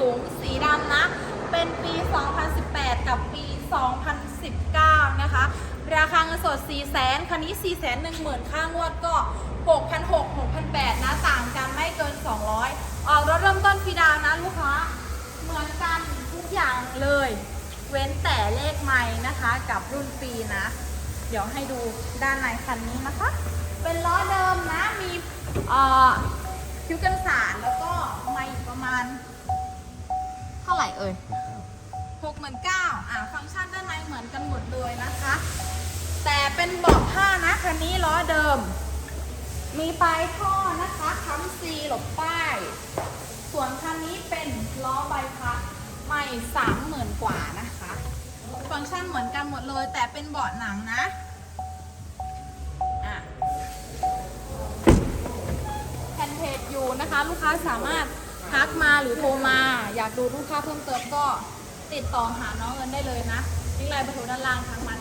สูงสีดำนะ เป็นปี 2018 กับปี 2019 นะคะ ราคาเงินสด 4 0 0 0 0 0คันนี้ 4 1 0 0 0 0 ค่างวดก็ 6,600 6,800 นะ ต่างกันไม่เกิน 200 ออกรถเริ่มต้นฟรีดาวนะลูกค้า เหมือนกันทุกอย่างเลย เว้นแต่เลขไม้นะคะกับรุ่นปีนะ เดี๋ยวให้ดูด้านในคันนี้นะคะ เป็นล้อเดิมนะ มีอ่อคิ้วกันสารแล้วก็ไม่ประมาณ เท่าไหร่เอ่ยหกหมื่นเก้าอ่าฟังก์ชันด้านในเหมือนกันหมดเลยนะคะ แต่เป็นเบาะผ้านะคันนี้ล้อเดิม มีปลายท่อนะคะค้ำซีหลบป้าย ส่วนคันนี้เป็นล้อใบพัดไม่สามหมื่นกว่านะคะ ฟังก์ชันเหมือนกันหมดเลย แต่เป็นเบาะหนังนะแผ่นเพจอยู่นะคะลูกค้าสามารถ ทักมาหรือโทรมา อยากดูรูปภาพเพิ่มเติมก็ติดต่อหาน้องเอิญได้เลยนะลิงก์ไลน์ประตูด้านล่างทางมา